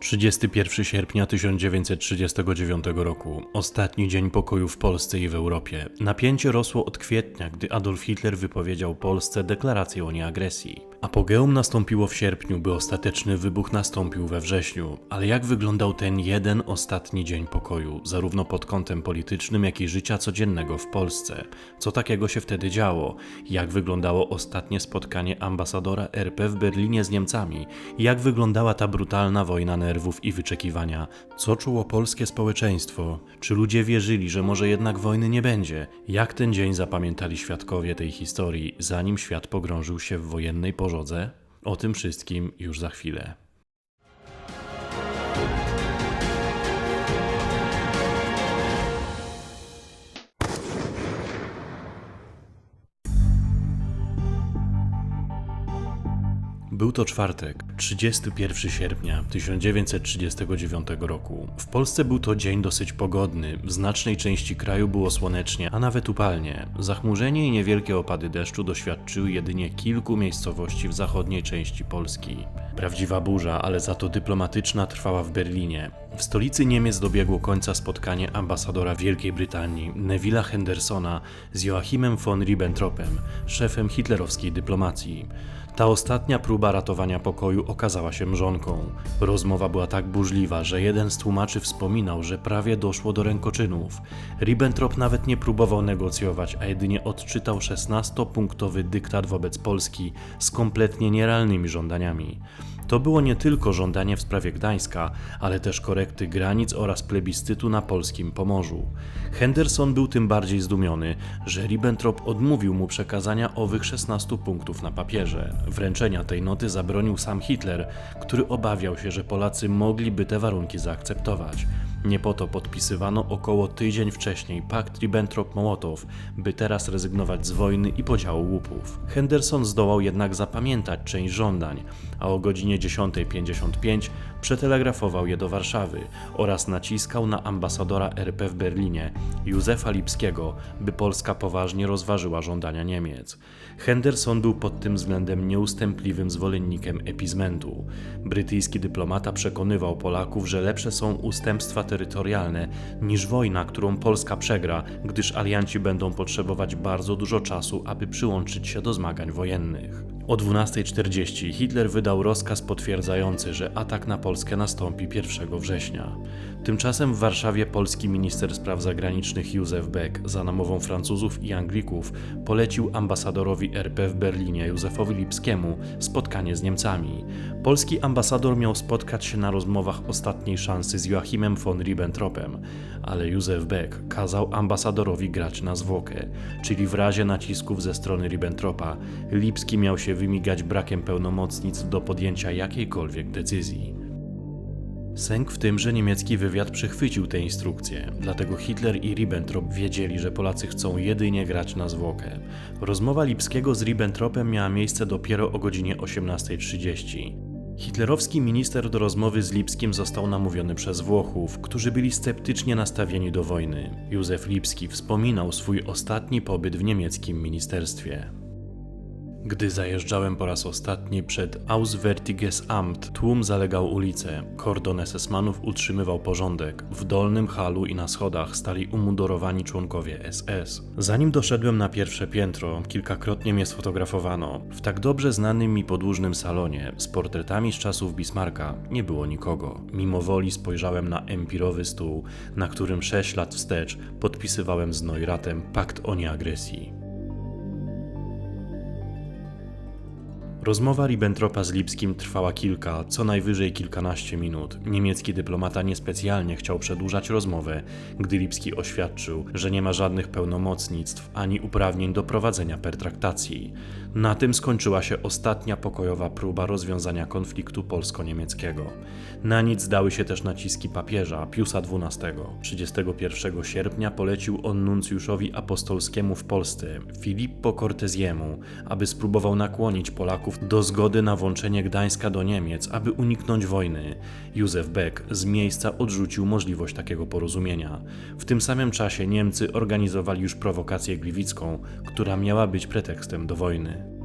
31 sierpnia 1939 roku, ostatni dzień pokoju w Polsce i w Europie. Napięcie rosło od kwietnia, gdy Adolf Hitler wypowiedział Polsce deklarację o nieagresji. Apogeum nastąpiło w sierpniu, by ostateczny wybuch nastąpił we wrześniu. Ale jak wyglądał ten jeden ostatni dzień pokoju, zarówno pod kątem politycznym, jak i życia codziennego w Polsce? Co takiego się wtedy działo? Jak wyglądało ostatnie spotkanie ambasadora RP w Berlinie z Niemcami? Jak wyglądała ta brutalna wojna nerwów i wyczekiwania? Co czuło polskie społeczeństwo? Czy ludzie wierzyli, że może jednak wojny nie będzie? Jak ten dzień zapamiętali świadkowie tej historii, zanim świat pogrążył się w wojennej pożodze? O tym wszystkim już za chwilę. Był to czwartek, 31 sierpnia 1939 roku. W Polsce był to dzień dosyć pogodny, w znacznej części kraju było słonecznie, a nawet upalnie. Zachmurzenie i niewielkie opady deszczu doświadczyły jedynie kilku miejscowości w zachodniej części Polski. Prawdziwa burza, ale za to dyplomatyczna, trwała w Berlinie. W stolicy Niemiec dobiegło końca spotkanie ambasadora Wielkiej Brytanii, Neville'a Hendersona, z Joachimem von Ribbentropem, szefem hitlerowskiej dyplomacji. Ta ostatnia próba ratowania pokoju okazała się mrzonką. Rozmowa była tak burzliwa, że jeden z tłumaczy wspominał, że prawie doszło do rękoczynów. Ribbentrop nawet nie próbował negocjować, a jedynie odczytał 16-punktowy dyktat wobec Polski z kompletnie nierealnymi żądaniami. To było nie tylko żądanie w sprawie Gdańska, ale też korekty granic oraz plebiscytu na polskim Pomorzu. Henderson był tym bardziej zdumiony, że Ribbentrop odmówił mu przekazania owych 16 punktów na papierze. Wręczenia tej noty zabronił sam Hitler, który obawiał się, że Polacy mogliby te warunki zaakceptować. Nie po to podpisywano około tydzień wcześniej pakt Ribbentrop-Mołotow, by teraz rezygnować z wojny i podziału łupów. Henderson zdołał jednak zapamiętać część żądań, a o godzinie 10.55 przetelegrafował je do Warszawy oraz naciskał na ambasadora RP w Berlinie, Józefa Lipskiego, by Polska poważnie rozważyła żądania Niemiec. Henderson był pod tym względem nieustępliwym zwolennikiem epizmentu. Brytyjski dyplomata przekonywał Polaków, że lepsze są ustępstwa terytorialne niż wojna, którą Polska przegra, gdyż alianci będą potrzebować bardzo dużo czasu, aby przyłączyć się do zmagań wojennych. O 12.40 Hitler wydał rozkaz potwierdzający, że atak na Polskę nastąpi 1 września. Tymczasem w Warszawie polski minister spraw zagranicznych Józef Beck za namową Francuzów i Anglików polecił ambasadorowi RP w Berlinie Józefowi Lipskiemu spotkanie z Niemcami. Polski ambasador miał spotkać się na rozmowach ostatniej szansy z Joachimem von Ribbentropem, ale Józef Beck kazał ambasadorowi grać na zwłokę, czyli w razie nacisków ze strony Ribbentropa Lipski miał się wymigać brakiem pełnomocnictw do podjęcia jakiejkolwiek decyzji. Sęk w tym, że niemiecki wywiad przechwycił te instrukcje, dlatego Hitler i Ribbentrop wiedzieli, że Polacy chcą jedynie grać na zwłokę. Rozmowa Lipskiego z Ribbentropem miała miejsce dopiero o godzinie 18.30. Hitlerowski minister do rozmowy z Lipskim został namówiony przez Włochów, którzy byli sceptycznie nastawieni do wojny. Józef Lipski wspominał swój ostatni pobyt w niemieckim ministerstwie. Gdy zajeżdżałem po raz ostatni przed Auswärtiges tłum zalegał ulicę. Kordon SS-manów utrzymywał porządek. W dolnym halu i na schodach stali umundurowani członkowie SS. Zanim doszedłem na pierwsze piętro, kilkakrotnie mnie sfotografowano. W tak dobrze znanym mi podłużnym salonie, z portretami z czasów Bismarcka, nie było nikogo. Mimo woli spojrzałem na empirowy stół, na którym sześć lat wstecz podpisywałem z Neuratem pakt o nieagresji. Rozmowa Ribbentropa z Lipskim trwała kilka, co najwyżej kilkanaście minut. Niemiecki dyplomata niespecjalnie chciał przedłużać rozmowę, gdy Lipski oświadczył, że nie ma żadnych pełnomocnictw ani uprawnień do prowadzenia pertraktacji. Na tym skończyła się ostatnia pokojowa próba rozwiązania konfliktu polsko-niemieckiego. Na nic dały się też naciski papieża Piusa XII. 31 sierpnia polecił on nuncjuszowi apostolskiemu w Polsce, Filippo Cortesiemu, aby spróbował nakłonić Polaków do zgody na włączenie Gdańska do Niemiec, aby uniknąć wojny. Józef Beck z miejsca odrzucił możliwość takiego porozumienia. W tym samym czasie Niemcy organizowali już prowokację gliwicką, która miała być pretekstem do wojny.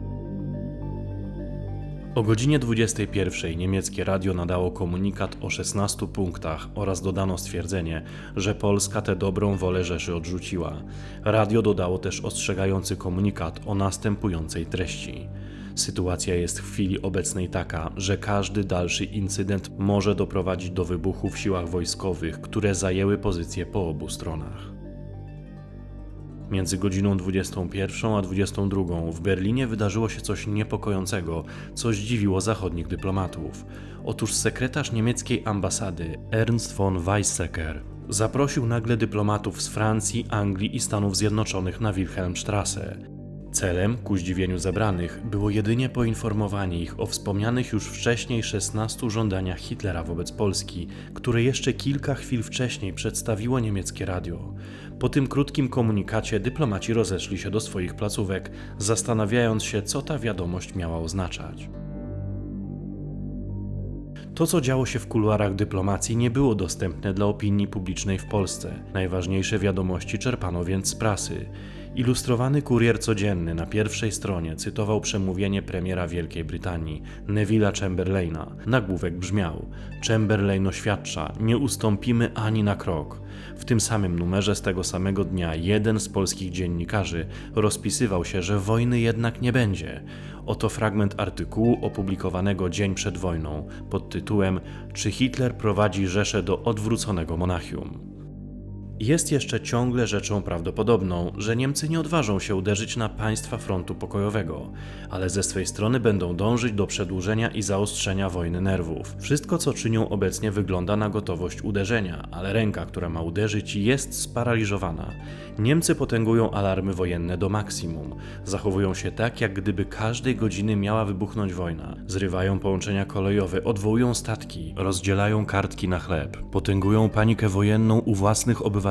O godzinie 21 niemieckie radio nadało komunikat o 16 punktach oraz dodano stwierdzenie, że Polska tę dobrą wolę Rzeszy odrzuciła. Radio dodało też ostrzegający komunikat o następującej treści. Sytuacja jest w chwili obecnej taka, że każdy dalszy incydent może doprowadzić do wybuchu w siłach wojskowych, które zajęły pozycje po obu stronach. Między godziną 21 a 22 w Berlinie wydarzyło się coś niepokojącego, co zdziwiło zachodnich dyplomatów. Otóż sekretarz niemieckiej ambasady Ernst von Weizsäcker zaprosił nagle dyplomatów z Francji, Anglii i Stanów Zjednoczonych na Wilhelmstrasse. Celem, ku zdziwieniu zebranych, było jedynie poinformowanie ich o wspomnianych już wcześniej 16 żądaniach Hitlera wobec Polski, które jeszcze kilka chwil wcześniej przedstawiło niemieckie radio. Po tym krótkim komunikacie dyplomaci rozeszli się do swoich placówek, zastanawiając się, co ta wiadomość miała oznaczać. To, co działo się w kuluarach dyplomacji, nie było dostępne dla opinii publicznej w Polsce. Najważniejsze wiadomości czerpano więc z prasy. Ilustrowany kurier codzienny na pierwszej stronie cytował przemówienie premiera Wielkiej Brytanii, Neville'a Chamberlaina. Nagłówek brzmiał: Chamberlain oświadcza, nie ustąpimy ani na krok. W tym samym numerze z tego samego dnia jeden z polskich dziennikarzy rozpisywał się, że wojny jednak nie będzie. Oto fragment artykułu opublikowanego dzień przed wojną pod tytułem Czy Hitler prowadzi Rzeszę do odwróconego Monachium? Jest jeszcze ciągle rzeczą prawdopodobną, że Niemcy nie odważą się uderzyć na państwa frontu pokojowego, ale ze swej strony będą dążyć do przedłużenia i zaostrzenia wojny nerwów. Wszystko, co czynią obecnie, wygląda na gotowość uderzenia, ale ręka, która ma uderzyć, jest sparaliżowana. Niemcy potęgują alarmy wojenne do maksimum. Zachowują się tak, jak gdyby każdej godziny miała wybuchnąć wojna. Zrywają połączenia kolejowe, odwołują statki, rozdzielają kartki na chleb, potęgują panikę wojenną u własnych obywateli.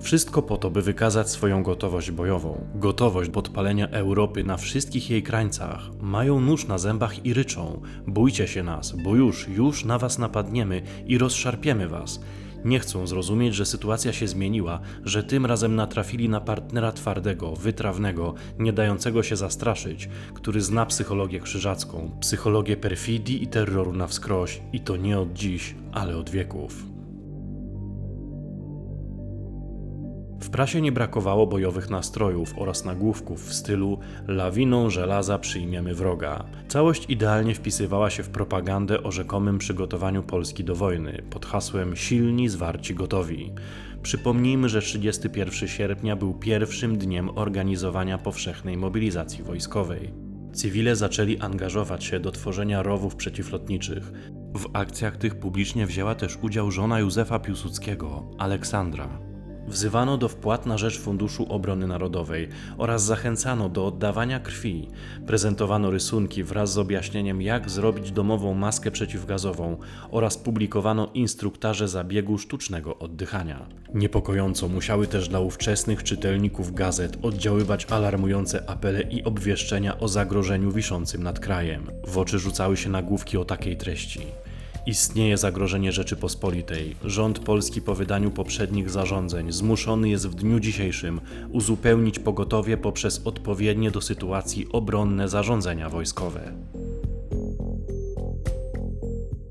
Wszystko po to, by wykazać swoją gotowość bojową. Gotowość podpalenia Europy na wszystkich jej krańcach. Mają nóż na zębach i ryczą: Bójcie się nas, bo już, już na was napadniemy i rozszarpiemy was. Nie chcą zrozumieć, że sytuacja się zmieniła, że tym razem natrafili na partnera twardego, wytrawnego, nie dającego się zastraszyć, który zna psychologię krzyżacką, psychologię perfidii i terroru na wskroś i to nie od dziś, ale od wieków. W prasie nie brakowało bojowych nastrojów oraz nagłówków w stylu lawiną żelaza przyjmiemy wroga. Całość idealnie wpisywała się w propagandę o rzekomym przygotowaniu Polski do wojny pod hasłem silni, zwarci, gotowi. Przypomnijmy, że 31 sierpnia był pierwszym dniem organizowania powszechnej mobilizacji wojskowej. Cywile zaczęli angażować się do tworzenia rowów przeciwlotniczych. W akcjach tych publicznie wzięła też udział żona Józefa Piłsudskiego, Aleksandra. Wzywano do wpłat na rzecz Funduszu Obrony Narodowej oraz zachęcano do oddawania krwi. Prezentowano rysunki wraz z objaśnieniem, jak zrobić domową maskę przeciwgazową oraz publikowano instruktaże zabiegu sztucznego oddychania. Niepokojąco musiały też dla ówczesnych czytelników gazet oddziaływać alarmujące apele i obwieszczenia o zagrożeniu wiszącym nad krajem. W oczy rzucały się nagłówki o takiej treści. Istnieje zagrożenie Rzeczypospolitej. Rząd polski po wydaniu poprzednich zarządzeń zmuszony jest w dniu dzisiejszym uzupełnić pogotowie poprzez odpowiednie do sytuacji obronne zarządzenia wojskowe.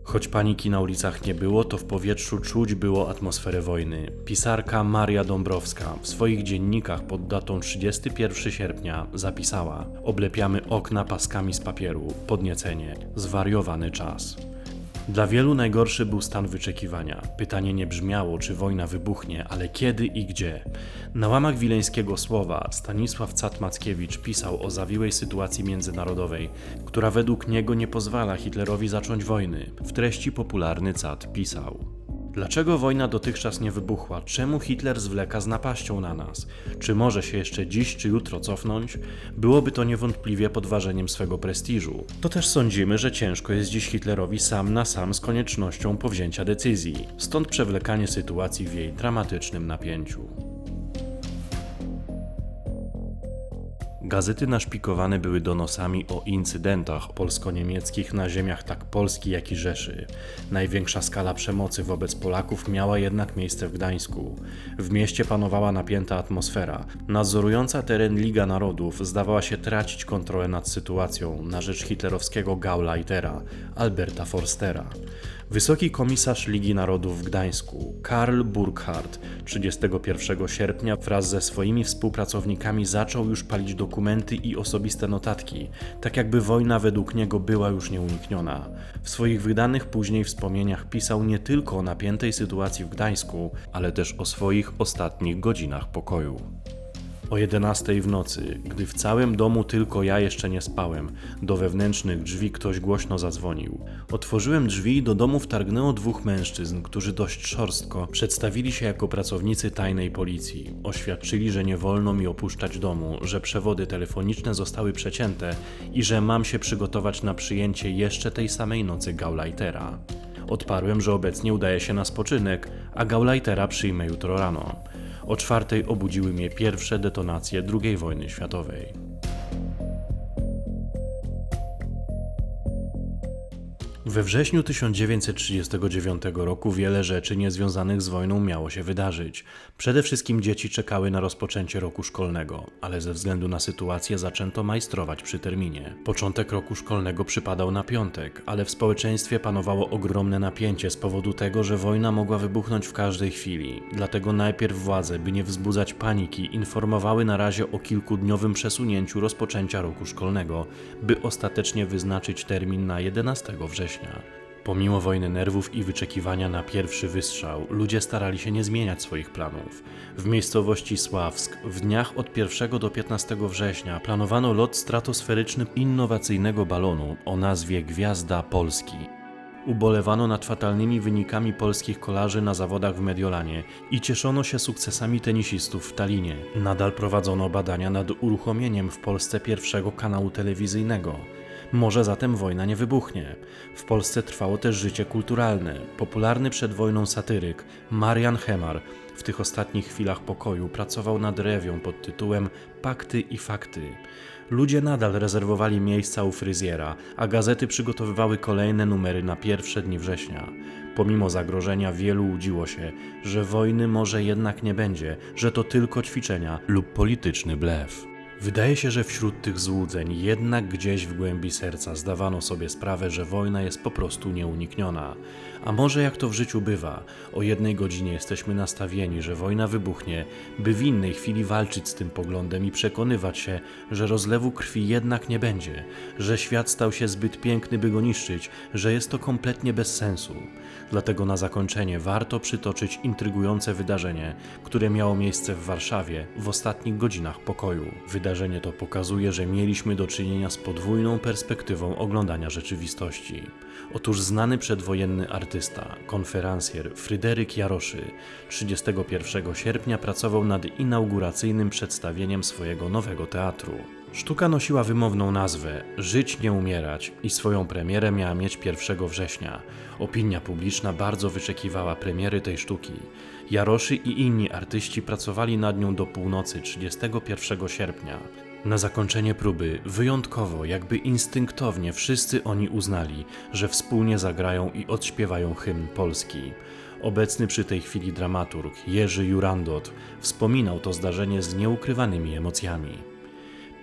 Choć paniki na ulicach nie było, to w powietrzu czuć było atmosferę wojny. Pisarka Maria Dąbrowska w swoich dziennikach pod datą 31 sierpnia zapisała: Oblepiamy okna paskami z papieru, podniecenie, zwariowany czas. Dla wielu najgorszy był stan wyczekiwania. Pytanie nie brzmiało, czy wojna wybuchnie, ale kiedy i gdzie. Na łamach wileńskiego słowa Stanisław Cat-Mackiewicz pisał o zawiłej sytuacji międzynarodowej, która według niego nie pozwala Hitlerowi zacząć wojny. W treści popularny Cat pisał: Dlaczego wojna dotychczas nie wybuchła? Czemu Hitler zwleka z napaścią na nas? Czy może się jeszcze dziś czy jutro cofnąć? Byłoby to niewątpliwie podważeniem swego prestiżu. To też sądzimy, że ciężko jest dziś Hitlerowi sam na sam z koniecznością powzięcia decyzji. Stąd przewlekanie sytuacji w jej dramatycznym napięciu. Gazety naszpikowane były donosami o incydentach polsko-niemieckich na ziemiach tak Polski, jak i Rzeszy. Największa skala przemocy wobec Polaków miała jednak miejsce w Gdańsku. W mieście panowała napięta atmosfera. Nadzorująca teren Liga Narodów zdawała się tracić kontrolę nad sytuacją na rzecz hitlerowskiego Gauleitera, Alberta Forstera. Wysoki komisarz Ligi Narodów w Gdańsku, Karl Burkhardt, 31 sierpnia wraz ze swoimi współpracownikami zaczął już palić dokumenty i osobiste notatki, tak jakby wojna według niego była już nieunikniona. W swoich wydanych później wspomnieniach pisał nie tylko o napiętej sytuacji w Gdańsku, ale też o swoich ostatnich godzinach pokoju. O 11 w nocy, gdy w całym domu tylko ja jeszcze nie spałem, do wewnętrznych drzwi ktoś głośno zadzwonił. Otworzyłem drzwi i do domu wtargnęło dwóch mężczyzn, którzy dość szorstko przedstawili się jako pracownicy tajnej policji. Oświadczyli, że nie wolno mi opuszczać domu, że przewody telefoniczne zostały przecięte i że mam się przygotować na przyjęcie jeszcze tej samej nocy Gauleitera. Odparłem, że obecnie udaje się na spoczynek, a Gauleitera przyjmę jutro rano. O czwartej obudziły mnie pierwsze detonacje II wojny światowej. We wrześniu 1939 roku wiele rzeczy niezwiązanych z wojną miało się wydarzyć. Przede wszystkim dzieci czekały na rozpoczęcie roku szkolnego, ale ze względu na sytuację zaczęto majstrować przy terminie. Początek roku szkolnego przypadał na piątek, ale w społeczeństwie panowało ogromne napięcie z powodu tego, że wojna mogła wybuchnąć w każdej chwili. Dlatego najpierw władze, by nie wzbudzać paniki, informowały na razie o kilkudniowym przesunięciu rozpoczęcia roku szkolnego, by ostatecznie wyznaczyć termin na 11 września. Pomimo wojny nerwów i wyczekiwania na pierwszy wystrzał, ludzie starali się nie zmieniać swoich planów. W miejscowości Sławsk w dniach od 1 do 15 września planowano lot stratosferyczny innowacyjnego balonu o nazwie Gwiazda Polski. Ubolewano nad fatalnymi wynikami polskich kolarzy na zawodach w Mediolanie i cieszono się sukcesami tenisistów w Talinie. Nadal prowadzono badania nad uruchomieniem w Polsce pierwszego kanału telewizyjnego. Może zatem wojna nie wybuchnie. W Polsce trwało też życie kulturalne. Popularny przed wojną satyryk Marian Hemar w tych ostatnich chwilach pokoju pracował nad rewią pod tytułem Pakty i Fakty. Ludzie nadal rezerwowali miejsca u fryzjera, a gazety przygotowywały kolejne numery na pierwsze dni września. Pomimo zagrożenia wielu łudziło się, że wojny może jednak nie będzie, że to tylko ćwiczenia lub polityczny blef. Wydaje się, że wśród tych złudzeń jednak gdzieś w głębi serca zdawano sobie sprawę, że wojna jest po prostu nieunikniona. A może jak to w życiu bywa, o jednej godzinie jesteśmy nastawieni, że wojna wybuchnie, by w innej chwili walczyć z tym poglądem i przekonywać się, że rozlewu krwi jednak nie będzie, że świat stał się zbyt piękny, by go niszczyć, że jest to kompletnie bez sensu. Dlatego na zakończenie warto przytoczyć intrygujące wydarzenie, które miało miejsce w Warszawie w ostatnich godzinach pokoju. Wydarzenie to pokazuje, że mieliśmy do czynienia z podwójną perspektywą oglądania rzeczywistości. Otóż znany przedwojenny artysta, konferencjer Fryderyk Jaroszy 31 sierpnia pracował nad inauguracyjnym przedstawieniem swojego nowego teatru. Sztuka nosiła wymowną nazwę Żyć nie umierać i swoją premierę miała mieć 1 września. Opinia publiczna bardzo wyczekiwała premiery tej sztuki. Jaroszy i inni artyści pracowali nad nią do północy 31 sierpnia. Na zakończenie próby, wyjątkowo, jakby instynktownie, wszyscy oni uznali, że wspólnie zagrają i odśpiewają hymn Polski. Obecny przy tej chwili dramaturg Jerzy Jurandot wspominał to zdarzenie z nieukrywanymi emocjami.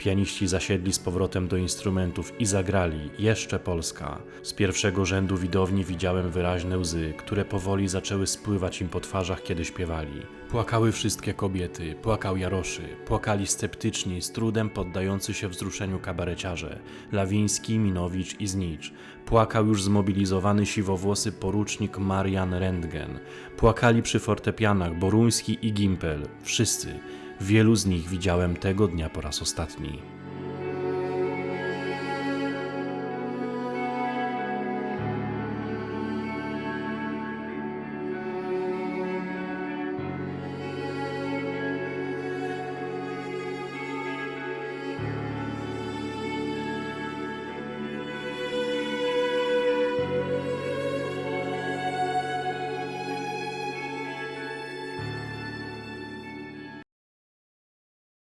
Pianiści zasiedli z powrotem do instrumentów i zagrali Jeszcze Polska. Z pierwszego rzędu widowni widziałem wyraźne łzy, które powoli zaczęły spływać im po twarzach, kiedy śpiewali. Płakały wszystkie kobiety, płakał Jaroszy, płakali sceptyczni, z trudem poddający się wzruszeniu kabareciarze, Lawiński, Minowicz i Znicz. Płakał już zmobilizowany siwowłosy porucznik Marian Rentgen. Płakali przy fortepianach Boruński i Gimpel. Wszyscy. Wielu z nich widziałem tego dnia po raz ostatni.